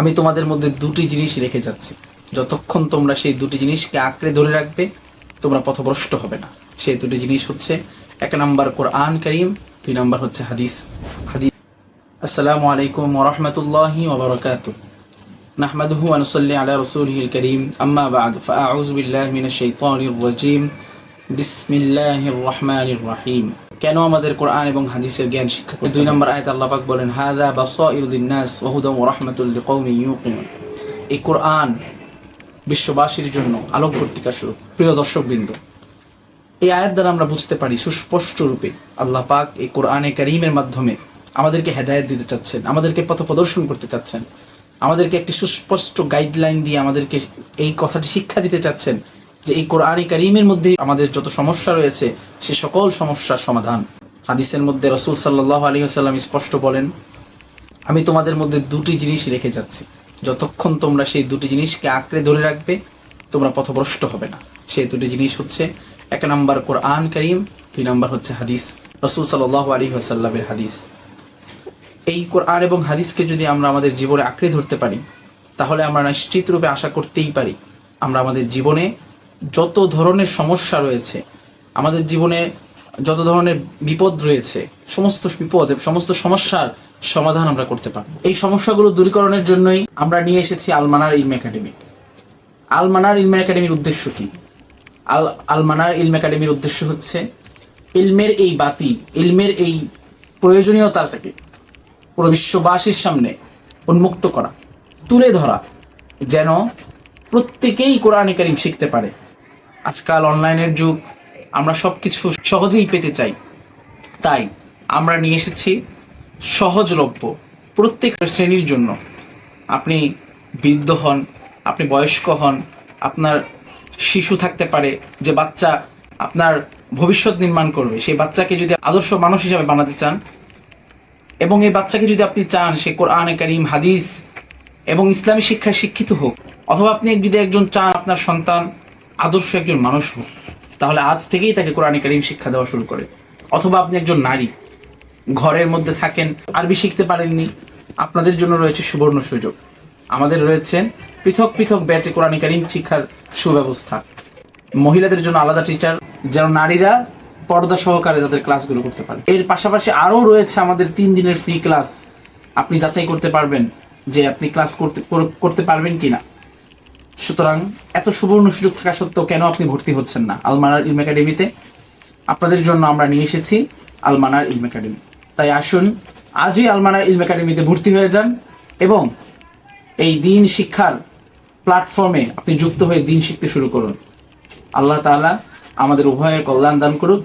আমি তোমাদের মধ্যে দুটি জিনিস রেখে যাচ্ছি। যতক্ষণ তোমরা সেই দুটি জিনিসকে আঁকড়ে ধরে রাখবে, তোমরা পথভ্রষ্ট হবে না। সেই দুটি জিনিস হচ্ছে, এক নম্বর কোরআন করিম, দুই নম্বর হচ্ছে হাদিস। হাদিস আসসালামু আলাইকুম ওরহমতুল্লাহি ওবরকাত নাহমাদুহু আনুসল্লি আলা রসুলহিল করিম। আম্মা বাদ ফাউজ বিল্লাহ মিনাশ শাইতানির রহিম। কেন আমাদের কোরআন এবং হাদিসের জ্ঞান শিক্ষা দুই নম্বর আয়াত আল্লাহ পাক বলেন, হাদা বাসাইরু লিন-নাস ওয়া হুদাম ওয়া রাহমাতুল লিকাউমিন ইউকিনুন। এই কোরআন বিশ্ববাসীর জন্য আলোক বর্তিকা স্বরূপ। প্রিয় দর্শকবৃন্দ, এই আয়াত দ্বারা আমরা বুঝতে পারি সুস্পষ্ট রূপে আল্লাহ পাক এই কোরআনে কারিমের মাধ্যমে আমাদেরকে হেদায়েত দিতে চাচ্ছেন, আমাদেরকে পথ প্রদর্শন করতে চাচ্ছেন, আমাদেরকে একটি সুস্পষ্ট গাইডলাইন দিয়ে আমাদেরকে এই কথাটি শিক্ষা দিতে চাচ্ছেন। যে এই কোরআনে কারিমের মধ্যে আমাদের যত সমস্যা রয়েছে, সে সকল সমস্যার সমাধান। হাদিসের মধ্যে রসুল সাল্লাহ আলী আসাল্লাম স্পষ্ট বলেন, আমি তোমাদের মধ্যে দুটি জিনিস রেখে যাচ্ছি। যতক্ষণ তোমরা সেই দুটি জিনিসকে আঁকড়ে ধরে রাখবে, তোমরা পথভ্রষ্ট হবে না। সেই দুটি জিনিস হচ্ছে, এক নম্বর কোরআন করিম, দুই নম্বর হচ্ছে হাদিস, রসুল সাল্লাহ আলী আসাল্লামের হাদিস। এই কোরআন এবং হাদিসকে যদি আমরা আমাদের জীবনে আঁকড়ে ধরতে পারি, তাহলে আমরা নিশ্চিত রূপে আশা করতেই পারি, আমরা আমাদের জীবনে যত ধরনের সমস্যা রয়েছে, আমাদের জীবনে যত ধরনের বিপদ রয়েছে, সমস্ত বিপদ সমস্ত সমস্যার সমাধান আমরা করতে পারব। এই সমস্যাগুলো দূরীকরণের জন্যই আমরা নিয়ে এসেছি আলমানার ইলম একাডেমি। আলমানার ইলম একাডেমির উদ্দেশ্য কি? আল, আলমানার ইলম একাডেমির উদ্দেশ্য হচ্ছে ইলমের এই বাতি, ইলমের এই প্রয়োজনীয়তাটাকে পুরো বিশ্ববাসীর সামনে উন্মুক্ত করা, তুলে ধরা, যেন প্রত্যেকেই কোরআনে কারিম শিখতে পারে। আজকাল অনলাইনের যুগ, আমরা সব কিছু সহজেই পেতে চাই। তাই আমরা নিয়ে এসেছি সহজলভ্য প্রত্যেক শ্রেণির জন্য। আপনি বৃদ্ধ হন, আপনি বয়স্ক হন, আপনার শিশু থাকতে পারে, যে বাচ্চা আপনার ভবিষ্যৎ নির্মাণ করবে, সেই বাচ্চাকে যদি আদর্শ মানুষ হিসাবে বানাতে চান, এবং এই বাচ্চাকে যদি আপনি চান, সে কোরআনে করিম, হাদিস এবং ইসলামী শিক্ষায় শিক্ষিত হোক, অথবা আপনি যদি একজন চান আপনার সন্তান আদর্শ একজন মানুষ হোক, তাহলে আজ থেকেই তাকে কোরআন করিম শিক্ষা দেওয়া শুরু করে। অথবা আপনি একজন নারী, ঘরের মধ্যে থাকেন, আরবি শিখতে পারেননি, আপনাদের জন্য রয়েছে সুবর্ণ সুযোগ। আমাদের রয়েছে পৃথক পৃথক ব্যাচে কোরআনে করিম শিক্ষার সুব্যবস্থা। মহিলাদের জন্য আলাদা টিচার যেন নারীরা পর্দা সহকারে তাদের ক্লাসগুলো করতে পারে। এর পাশাপাশি আরও রয়েছে আমাদের তিন দিনের ফ্রি ক্লাস আপনি যাচাই করতে পারবেন যে আপনি ক্লাস করতে করতে পারবেন কিনা। সুতরাং এত সুবর্ণ সুযোগ থাকা সত্ত্বেও কেন আপনি ভর্তি হচ্ছেন না? আলমানার ইলম একাডেমিতে? আপনাদের জন্য আমরা নিয়ে এসেছি আলমানার ইলম একাডেমি। তাই আসুন, আজই আলমানার ইলম একাডেমিতে ভর্তি হয়ে যান এবং এই দিন শিক্ষার প্ল্যাটফর্মে আপনি যুক্ত হয়ে দিন শিখতে শুরু করুন। আল্লাহ তাআলা আমাদের উভয়ের কল্যাণ দান করুক।